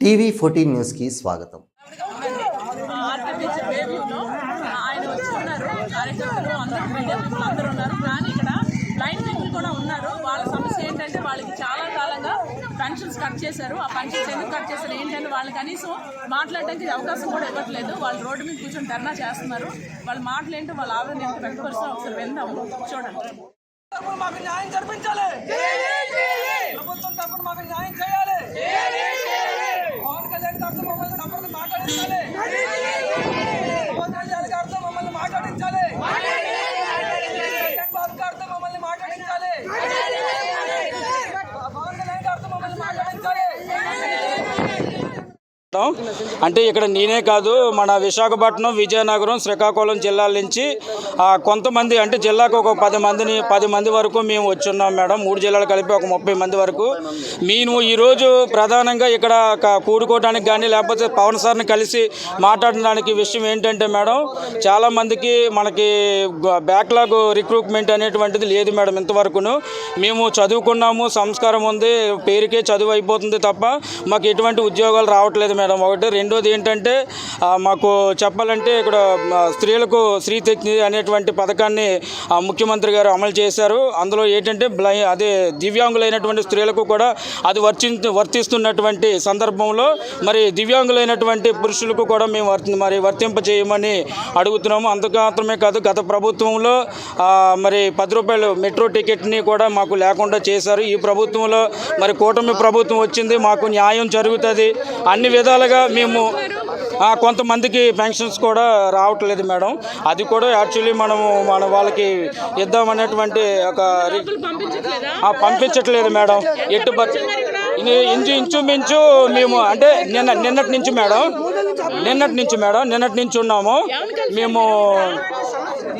TV fourteen న్యూస్కి స్వాగతం. ఆర్టీపీసీ ఆయన వచ్చి ఉన్నారు కార్యకర్తలు అందరూ మీడియా ఉన్నారు కానీ ఇక్కడ బ్లైండ్ పీపుల్ కూడా ఉన్నారు వాళ్ళ సమస్య ఏంటంటే వాళ్ళకి చాలా కాలంగా పెన్షన్స్ కట్ చేశారు ఆ పెన్షన్స్ ఎందుకు కట్ చేశారు ఏంటంటే వాళ్ళు కనీసం మాట్లాడడానికి అవకాశం కూడా ఇవ్వట్లేదు వాళ్ళు రోడ్డు మీద కూర్చొని ధర్నా చేస్తున్నారు వాళ్ళ మాటలు ఏంటో వాళ్ళ ఆవిడ ఏంటో వ్యక్తపరుస్తూ ఒకసారి విందాము చూడండి మాకు న్యాయం జరిపించాలి ప్రభుత్వం తరపున మాకు న్యాయం 何 అంటే ఇక్కడ నేనే కాదు మన విశాఖపట్నం విజయనగరం శ్రీకాకుళం జిల్లాల నుంచి కొంతమంది అంటే జిల్లాకు ఒక పది మందిని పది మంది వరకు మేము వచ్చున్నాం మేడం. మూడు జిల్లాలు కలిపి ఒక ముప్పై మంది వరకు. మేము ఈరోజు ప్రధానంగా ఇక్కడ కూడుకోవడానికి కానీ లేకపోతే పవన్ సార్ని కలిసి మాట్లాడడానికి విషయం ఏంటంటే మేడం చాలా మందికి మనకి బ్యాక్లాగ్ రిక్రూట్మెంట్ అనేటువంటిది లేదు మేడం ఇంతవరకును. మేము చదువుకున్నాము సంస్కారం ఉంది పేరుకే చదువు అయిపోతుంది తప్ప మాకు ఎటువంటి ఉద్యోగాలు రావట్లేదు మేడం. ఒకటి రెండోది ఏంటంటే మాకు చెప్పాలంటే ఇక్కడ స్త్రీలకు స్త్రీ శక్తి అనేటువంటి పథకాన్ని ముఖ్యమంత్రి గారు అమలు చేశారు. అందులో ఏంటంటే బ్లై అదే దివ్యాంగులైనటువంటి స్త్రీలకు కూడా అది వర్తి వర్తిస్తున్నటువంటి సందర్భంలో మరి దివ్యాంగులైనటువంటి పురుషులకు కూడా మేము వర్తి మరి వర్తింప చేయమని అడుగుతున్నాము. అందుకు మాత్రమే కాదు గత ప్రభుత్వంలో మరి పది రూపాయలు మెట్రో టికెట్ని కూడా మాకు లేకుండా చేశారు. ఈ ప్రభుత్వంలో మరి కూటమి ప్రభుత్వం వచ్చింది మాకు న్యాయం జరుగుతుంది. అన్ని విధాలుగా మేము కొంతమందికి పెన్షన్స్ కూడా రావట్లేదు మేడం. అది కూడా యాక్చువల్లీ మనము మన వాళ్ళకి ఇద్దామనేటువంటి ఒక రి- పంపించట్లేదు మేడం. ఎట్టు ఇంచు ఇంచుమించు మేము అంటే నిన్న నిన్నటి నుంచి మేడం నిన్నటి నుంచి మేడం నిన్నటి నుంచి ఉన్నాము. మేము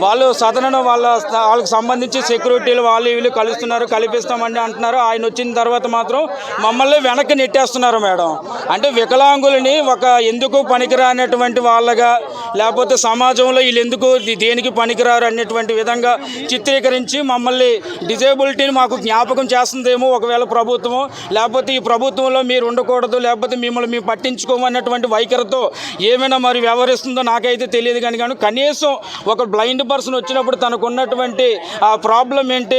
వాళ్ళు సదనను వాళ్ళ వాళ్ళకి సంబంధించి సెక్యూరిటీలు వాళ్ళు వీళ్ళు కలుస్తున్నారు కల్పిస్తామండి అంటున్నారు. ఆయన వచ్చిన తర్వాత మాత్రం మమ్మల్ని వెనక్కి నెట్టేస్తున్నారు మేడం. అంటే వికలాంగులని ఒక ఎందుకు పనికిరానటువంటి వాళ్ళగా లేకపోతే సమాజంలో వీళ్ళు ఎందుకు దేనికి పనికిరారు అనేటువంటి విధంగా చిత్రీకరించి మమ్మల్ని డిజేబిలిటీని మాకు జ్ఞాపకం చేస్తుందేమో ఒకవేళ ప్రభుత్వం లేకపోతే ఈ ప్రభుత్వంలో మీరు ఉండకూడదు లేకపోతే మిమ్మల్ని మేము పట్టించుకోమన్నటువంటి వైఖరితో ఏమైనా మరి వ్యవహరిస్తుందో నాకైతే తెలియదు కానీ కానీ కనీసం ఒక బ్లైండ్ పర్సన్ వచ్చినప్పుడు తనకు ఉన్నటువంటి ఆ ప్రాబ్లం ఏంటి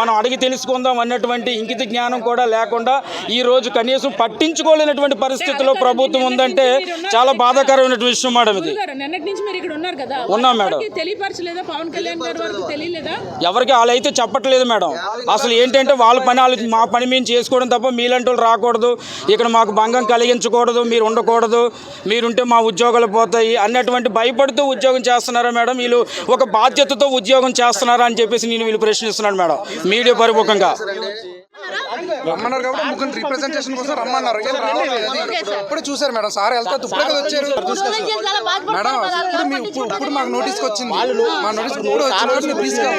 మనం అడిగి తెలుసుకుందాం అన్నటువంటి ఇంకిత జ్ఞానం కూడా లేకుండా ఈ రోజు కనీసం పట్టించుకోలేనటువంటి పరిస్థితిలో ప్రభుత్వం ఉందంటే చాలా బాధాకరమైనటువంటి విషయం మేడం ఇది. ఉన్నాం మేడం. ఎవరికీ తెలియపరచలేదా? పవన్ కళ్యాణ్ గారి వరకు తెలియలేదా? ఎవరికి వాళ్ళు అయితే చెప్పట్లేదు మేడం. అసలు ఏంటంటే వాళ్ళ పని వాళ్ళు మా పని మేము చేసుకోవడం తప్ప మీలాంటి వాళ్ళు రాకూడదు. ఇక్కడ మాకు భంగం కలిగించకూడదు మీరు ఉండకూడదు. మీరుంటే మా ఉద్యోగాలు పోతాయి అన్నటువంటి భయపడుతూ ఉద్యోగం చేస్తున్నారా మేడం? వీళ్ళు ఒక బాధ్యతతో ఉద్యోగం చేస్తున్నారా అని చెప్పేసి నేను వీళ్ళు ప్రశ్నిస్తున్నాను మేడం మీడియా పరిముఖంగా రమ్మన్నారు కాబట్టి ముగ్గురు రిప్రజెంటేషన్ కోసం రమ్మన్నారు ఇప్పుడే చూసారు మేడం సార్ వెళ్తా ఇప్పుడే కదా వచ్చారు మేడం ఇప్పుడు మీ ఇప్పుడు మాకు నోటీస్కి వచ్చింది మా నోటీస్ ఇప్పుడు వచ్చిన తీసుకెళ్ళాం